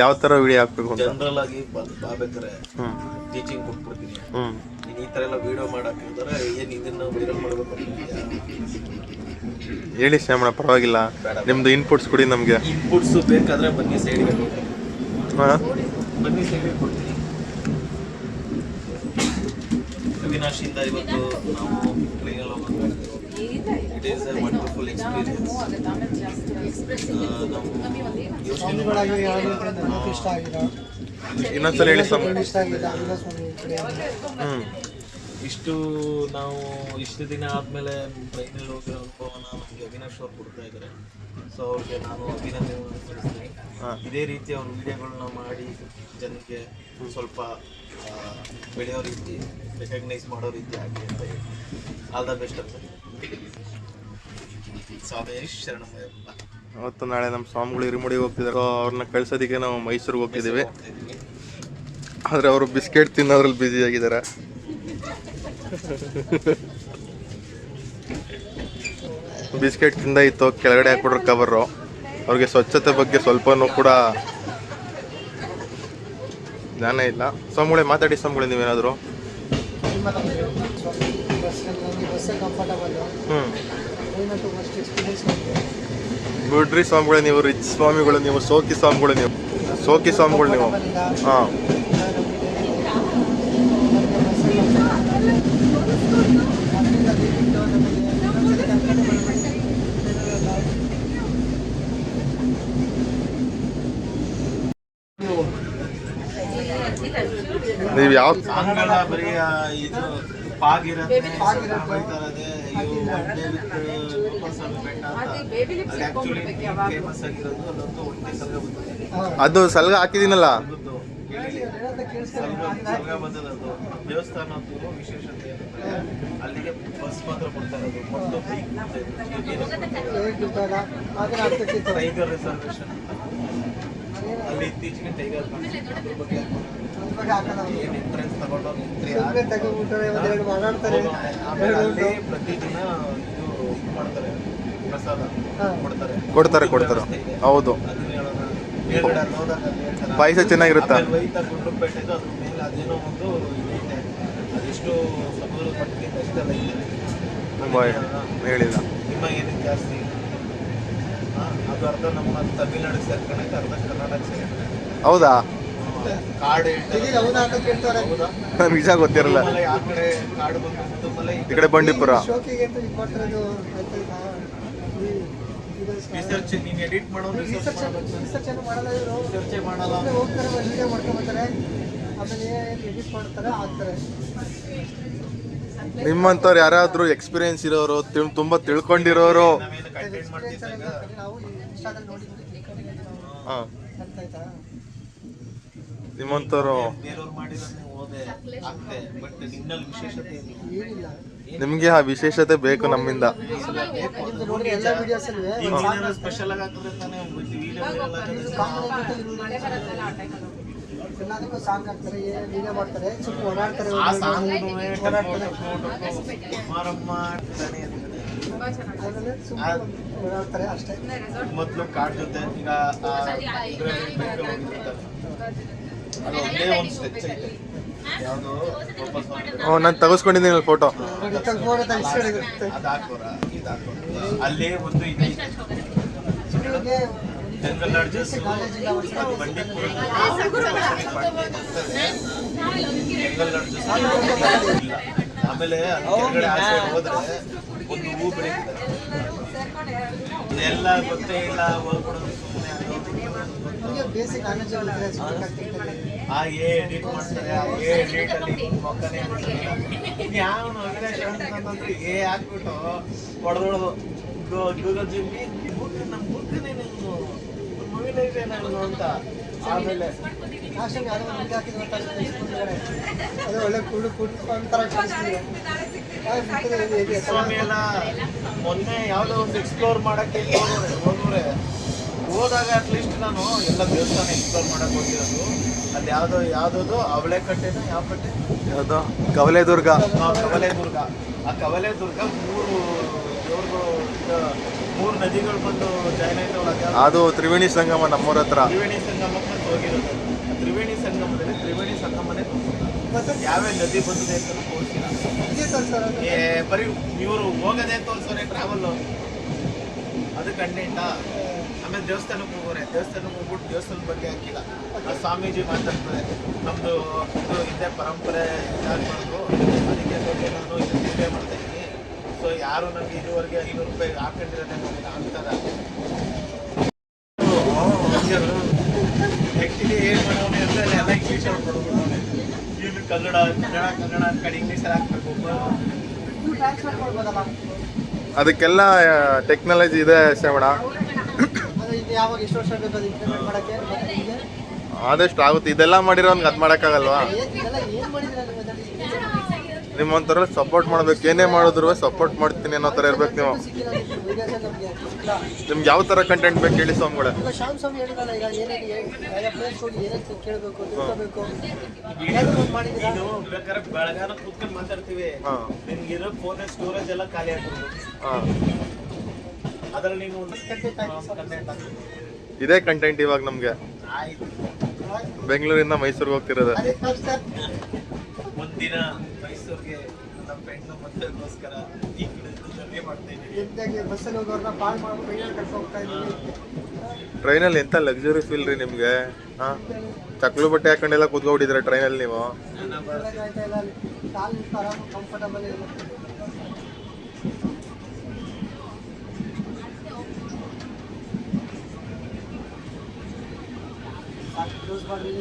ಯಾವ ಥರ ವಿಡಿಯೋ ಹಾಕ್ಬೇಕು ಅಂತ? ಜನರಲ್ ಆಗಿ ಬಾಬೇಕರೆ ಟೀಚಿಂಗ್ ಕೊಟ್ಬಿಡ್ತೀನಿ. ಹ್ಞೂ ನೀನು ಈ ಥರ ಎಲ್ಲ ವಿಡಿಯೋ ಮಾಡಕ್ ಏನ್ ಇದನ್ನ ವೈರಲ್ ಮಾಡ್ಬೇಕು ಹೇಳಿ ಶ್ಯಾಮಣ ಪರವಾಗಿಲ್ಲ. ನಿಮ್ದು ಇನ್ಪುಟ್ಸ್ ಕೊಡಿ ನಮಗೆ. ಇನ್ಪುಟ್ಸ್ ಬೇಕಾದ್ರೆ ಬನ್ನಿ ಸೈಡ್ಗೆ ಹಾಂ. ಬನ್ನಿ ಸೈಡ್ಗೆ ಕೊಡ್ತೀನಿ. ಅವಿನಾಶ್ ಇಂದ ಇವತ್ತು ನಾವು ಹೋಗೋದು. It is a wonderful experience ನಾವು ಇಷ್ಟ ಆಗಿಲ್ಲ ಇನ್ನೊಂದ್ಸಲ ಹೇಳಿ ಸಮ್ ಇಷ್ಟ ಆಗಿಲ್ಲ ಸ್ವಾಮಿ ಕಡೆ ಹ್ಞೂ ಇಷ್ಟು ನಾವು ಇಷ್ಟು ದಿನ ಆದ್ಮೇಲೆ ಟ್ರೈನಲ್ಲಿ ಹೋಗಿರೋ ಅನುಭವನ ನಮಗೆ ಅವಿನಾಶ್ ಅವ್ರು ಕೊಡ್ತಾ ಇದ್ದಾರೆ. ಸೊ ಅವ್ರಿಗೆ ನಾನು ಅಭಿನಂದನೆ ತಿಳಿಸ್ತೀನಿ. ಇದೇ ರೀತಿ ಅವ್ರ ವಿಡಿಯೋಗಳನ್ನ ಮಾಡಿ ಜನಕ್ಕೆ ಸ್ವಲ್ಪ ಬೆಳೆಯೋ ರೀತಿ ರೆಕಗ್ನೈಸ್ ಮಾಡೋ ರೀತಿ ಆಗಲಿ ಅಂತ ಹೇಳಿ. ಆಲ್ ದ ಬೆಸ್ಟ್ ಅಂತ ಶರಣಮಯ್ಯಪ್ಪ ಅವತ್ತು ನಾಳೆ ನಮ್ಮ ಸ್ವಾಮಿಗಳು ಇರುಮುಡಿ ಹೋಗ್ತಿದ್ದಾರೆ. ಅವ್ರನ್ನ ಕಳ್ಸೋದಕ್ಕೆ ನಾವು ಮೈಸೂರಿಗೆ ಹೋಗ್ತಿದ್ದೀವಿ. ಆದರೆ ಅವರು ಬಿಸ್ಕೆಟ್ ತಿನ್ನೋದ್ರಲ್ಲಿ ಬ್ಯುಸಿ ಆಗಿದ್ದಾರೆ. ಬಿಸ್ಕೆಟ್ ತಿಂದ ಇತ್ತು ಕೆಳಗಡೆ ಹಾಕ್ಬಿಟ್ರು ಕವರು. ಅವ್ರಿಗೆ ಸ್ವಚ್ಛತೆ ಬಗ್ಗೆ ಸ್ವಲ್ಪನೂ ಕೂಡ ಜ್ಞಾನ ಇಲ್ಲ. ಸ್ವಾಮಿಗಳೇ ಮಾತಾಡಿ ಸ್ವಾಮಿಗಳೇ ನೀವೇನಾದರೂ? ಹ್ಞೂ ಬಿಡ್ರಿ ಸ್ವಾಮಿಗಳು ನೀವು, ರಿಚ್ ಸ್ವಾಮಿಗಳು ನೀವು, ಸೋಕಿ ಸ್ವಾಮಿಗಳು ನೀವು. ಸೋಕಿ ಸ್ವಾಮಿಗಳು ನೀವು. ಹಾಂ. ನೀವು ಯಾವ ಅದು ಸಲ್ಗ ಹಾಕಿದೀನಲ್ಲ? ದೇವಸ್ಥಾನದ್ದು ವಿಶೇಷತೆ ಏನಂದ್ರೆ ಅಲ್ಲಿಗೆ ಬಸ್ ಮಾತ್ರ ಕೊಡ್ತಾ ಇರೋದು. ಮೊದಲು ಟೈಗರ್ ರಿಸರ್ವೇಶನ್ ಅಲ್ಲಿ ಇತ್ತೀಚೆಗೆ ಟೈಗರ್ ಬಗ್ಗೆ ಎಂಟ್ರೆನ್ಸ್ ತಗೊಂಡು ಮಾತಾಡ್ತಾರೆ ಪ್ರತಿದಿನ ಇದು ಮಾಡ್ತಾರೆ ಪ್ರಸಾದ ಕೊಡ್ತಾರೆ. ಕೊಡ್ತಾರೆ ಕೊಡ್ತಾರೆ. ಹೌದು. ಪಾಯಸ ಚೆನ್ನಾಗಿರುತ್ತಾ? ತುಂಬ ಹೇಳಿಲ್ಲ ಜಾಸ್ತಿ? ಹಾ, ಅದು ಅರ್ಧ ನಮ್ಮ ತಮಿಳ್ನಾಡು ಸೇರ್ಕೊಂಡೈತೆ ಅರ್ಧ ಕರ್ನಾಟಕ ಸೇರ್ಕೊಂಡೈತೆ ಹೌದಾ? ನಿಜ ಗೊತ್ತಿರಲ್ಲ. ಈ ಕಡೆ ಬಂಡೀಪುರ. ಶೋಕಿಗೆ ಅಂತ ಇದು ಮಾಡ್ತಿರೋದು? ಆಯ್ತಾ ರಿಸರ್ಚ್ ನೀನ್ ಎಡಿಟ್ ಮಾಡೋ ರಿಸರ್ಚ್ ರಿಸರ್ಚ್ ಮಾಡಬೇಕು ಏನು ಮಾಡಲ್ಲ ಇವರು. ರಿಸರ್ಚೇ ಮಾಡಲ್ಲ ಹೋಗ್ತಾರೆ ಒಂದು ವಿಡಿಯೋ ಮಾಡ್ಕೊಂಬರ್ತಾರೆ ಆಮೇಲೆ ಎಡಿಟ್ ಮಾಡ್ತಾರೆ ಹಾಕ್ತಾರೆ. ನಿಮ್ಮಂಥವ್ರು ಯಾರಾದ್ರೂ ಎಕ್ಸ್ಪೀರಿಯನ್ಸ್ ಇರೋರು ತುಂಬಾ ತಿಳ್ಕೊಂಡಿರೋರು. ನಾವು ಇನ್ಸ್ಟಾದಲ್ಲಿ ನೋಡಿ ತಿಳ್ಕೊಂಡಿದ್ದೀವಿ ನಾವು ಹಾಂ. ಅರ್ಥ ನಿಮ್ಗೆ ಆ ವಿಶೇಷತೆ ಬೇಕು ನಮ್ಮಿಂದ. ಎಲ್ಲದಕ್ಕೂ ಸಾಂಗ್ ಹಾಕ್ತಾರೆ ವಿಡಿಯೋ ಮಾಡ್ತಾರೆ ಓಡಾಡ್ತಾರೆ ಓಡಾಡ್ತಾರೆ ಅಷ್ಟೇ. ಮೊದ್ಲು ಕಾಡ್ ಜೊತೆ ಈಗ ಹ್ಞೂ ನಾನು ತಗಸ್ಕೊಂಡಿದ್ದೀನಿ ಫೋಟೋ ಅಲ್ಲೇ ಒಂದು ಇದು ಜನರಲ್ ಬಂಡೀಪುರ ಜನರಲ್ ಇಲ್ಲ ಆಮೇಲೆ ಕೆಳಗಡೆ ಹೋದ್ರೆ ಒಂದು ಹೂ ಬೆಳೀತದೆ ಎಲ್ಲ ಗೊತ್ತೇ ಇಲ್ಲ ಹೋಗ್ಬಿಡೋದು ಸುಮ್ಮನೆ ಎಡಿಟ್ ಮಾಡ್ತಾರೆ ಎಡಿಟ್ ಅಲ್ಲಿ ಮೊಕ್ಕನೆ ಯಾವ ಅವಿನಾಶ್ ಅಂತಂದ್ರೆ ಏ ಹಾಕ್ಬಿಟ್ಟು ಗೂಗಲ್ ಜಿಮ್ಮಿ ಬುಕ್ ನಮ್ಮ ಅಂತ. ಆಮೇಲೆ ಅದು ಒಳ್ಳೆ ಕುಡು ಸ್ವಾಮಿ ಎಲ್ಲ ಮೊನ್ನೆ ಯಾವುದೋ ಒಂದು ಎಕ್ಸ್ಪ್ಲೋರ್ ಮಾಡಕ್ಕೆ ಹೋಗೋರೆ ಹೋಗೋರೆ ಹೋದಾಗ ಅಟ್ಲೀಸ್ಟ್ ನಾನು ಎಲ್ಲ ದೇವಸ್ಥಾನ ಎಕ್ಸ್ಪ್ಲೋರ್ ಮಾಡಕ್ ಹೋಗಿರೋದು. ಅಲ್ಲಿ ಯಾವುದೋ ಯಾವುದೋ ಅವಳೆ ಕಟ್ಟೆನ ಯಾವ ಕಟ್ಟೆ? ಯಾವುದು? ಕವಲೆ ದುರ್ಗ ಕವಲೆ ದುರ್ಗ ಆ ಕವಲೆ ದುರ್ಗ ಮೂರು ದೇವ್ರುಗಳು ಇದು ಮೂರು ನದಿಗಳು ಬಂದು ಜಾಯ್ನ್ ಆಯ್ತವಲ್ಲ ಅದು ತ್ರಿವೇಣಿ ಸಂಗಮ ನಮ್ಮೂರ ಹತ್ರ. ತ್ರಿವೇಣಿ ಸಂಗಮಕ್ಕೆ ಹೋಗಿರೋದು. ತ್ರಿವೇಣಿ ಸಂಗಮದಲ್ಲಿ ತ್ರಿವೇಣಿ ಸಂಗಮನೇ ತೋರಿಸಿಲ್ಲ ಯಾವ್ಯಾವ ನದಿ ಬಂದಿದೆ ಅಂತ ತೋರಿಸಿಲ್ಲ. ಏ ಬರೀ ಇವರು ಹೋಗೋದೇ ತೋರಿಸೋರೆ ಟ್ರಾವೆಲ್ ಅದು ಕಂಟೆಂಟ ಆಮೇಲೆ ದೇವಸ್ಥಾನಕ್ಕೆ ಹೋಗೋರೆ. ದೇವಸ್ಥಾನಕ್ಕೆ ಹೋಗ್ಬಿಟ್ಟು ದೇವಸ್ಥಾನದ ಬಗ್ಗೆ ಹಾಕಿಲ್ಲ. ಆ ಸ್ವಾಮೀಜಿ ಮಾತಾಡ್ತಾರೆ. ನಮ್ಮದು ಇದು ಇದೇ ಪರಂಪರೆ ಇದಾಗಬಾರ್ದು ಅದಕ್ಕೆ ಬಗ್ಗೆ ನಾನು ಇದು ಸೇವೆ ಮಾಡ್ತಾ ಇದ್ದೀನಿ ಸೊ ಯಾರು ನನಗೆ ಇದುವರೆಗೆ ಐನೂರು ರೂಪಾಯಿ ಹಾಕೊಂಡಿರೋದೇ ನನಗೆ ಅಂತಾರೆ. ಆ್ಯಕ್ಚುಲಿ ಏನು ಮಾಡೋನೆ ಅಂದರೆ ಎಲ್ಲ ಇಂಗ್ಲೀಷ್ ಮಾಡ್ಬಿಡೋನೆ ಇವ್ನು ಕನ್ನಡ ಕನ್ನಡ ಕನ್ನಡ ಅಂದ್ಕೊಂಡು ಇಂಗ್ಲೀಷಲ್ಲಿ ಹಾಕ್ಬೇಕು. ಅದಕ್ಕೆಲ್ಲ ಟೆಕ್ನಾಲಜಿ ಇದೆ ಶ್ರವಣ ಯಾವಾಗ ಎಷ್ಟು ವರ್ಷ ಬೇಕು ಅದು ಇಂಪ್ಲಿಮೆಂಟ್ ಮಾಡೋಕ್ಕೆ? ಮತ್ತೆ ನಿಮಗೆ ಆದಷ್ಟು ಆಗುತ್ತೆ. ಇದೆಲ್ಲ ಮಾಡಿರೋನ್ಗೆ ಅದು ಮಾಡೋಕ್ಕಾಗಲ್ವಾ? ಏನು ಇದೆಲ್ಲ ಏನು ಮಾಡಿದ್ರೆ ನೀವು ಅದರಲ್ಲಿ ನಿಮ್ಮೊಂಥರ ಸಪೋರ್ಟ್ ಮಾಡ್ಬೇಕು. ಏನೇ ಮಾಡಿದ್ರು ಸಪೋರ್ಟ್ ಮಾಡ್ತೀನಿ ಅನ್ನೋ ಥರ ಇರ್ಬೇಕು ನೀವು. ಸಿಕ್ಕಿಲ್ಲ ನಿಮ್ಗೆ. ವಿಡಿಯೋಸ್ ನಮಗೆ ಸಿಕ್ಕಿಲ್ಲ. ನಿಮ್ಗೆ ಯಾವ ಥರ ಕಂಟೆಂಟ್ ಬೇಕು ಹೇಳಿ ಸ್ವಾಮಿಗಳೇ? ಈಗ ಶ್ಯಾಮ್ ಸ್ವಾಮಿ ಹೇಳಿದ್ರಲ್ಲ ಈಗ ಏನೇನು ಯಾವ ಪ್ಲೇಸ್ ಹೋಗಿ ಏನೇನು ಕೇಳಬೇಕು ತಿಳ್ಕೋಬೇಕು. ಏನಾದ್ರು ಒಂದು ಮಾಡಿದ್ದೀರಾ? ನೀನು ಬೇಕಾದ್ರೆ ಬೆಳಗಾನ ಕೂತ್ಕೊಂಡು ಮಾತಾಡ್ತೀವಿ. ಹಾಂ. ನಿನ್ಗಿರೋ ಫೋನ್ ಸ್ಟೋರೇಜ್ ಎಲ್ಲ ಖಾಲಿ ಆಗ್ಬಿಡ್ಬೋದು ಹಾಂ. ಅದ್ರಲ್ಲಿ ಇದೇ ಕಂಟೆಂಟ್ ಇವಾಗ ನಮಗೆ. ಬೆಂಗಳೂರಿಂದ ಮೈಸೂರಿಗೆ ಹೋಗ್ತಿರೋದು. ಮುಂದಿನ ಮೈಸೂರಿಗೆ ನಮ್ಮ ಫ್ರೆಂಡ್ ಮಕ್ಕಳಿಗೋಸ್ಕರ ಈ ಕಡೆ ಜರ್ನಿ ಮಾಡ್ತಾ ಇದ್ದೀವಿ ಎಂತಾಗಿ ಬಸ್ಸಲ್ಲಿ ಹೋಗೋರ್ನ ಪಾಲ್ ಮಾಡ್ಬಿಟ್ಟು ಟ್ರೈನಲ್ಲಿ ಕರ್ಕೊಂಡು ಹೋಗ್ತಾ ಇದ್ದೀವಿ ಟ್ರೈನಲ್ಲಿ ಎಂಥ ಲಕ್ಸುರಿ ಫೀಲ್ ರೀ ನಿಮಗೆ? ಹಾಂ? ಚಕ್ಲು ಬಟ್ಟೆ ಹಾಕೊಂಡೆಲ್ಲ ಕೂತ್ಕೊಂಡಿದ್ರೆ ಟ್ರೈನಲ್ಲಿ ನೀವು? ಕಂಫರ್ಟಬಲ್ ಇಲ್ಲ ಕ್ಲೋಸ್ ಮಾಡಿ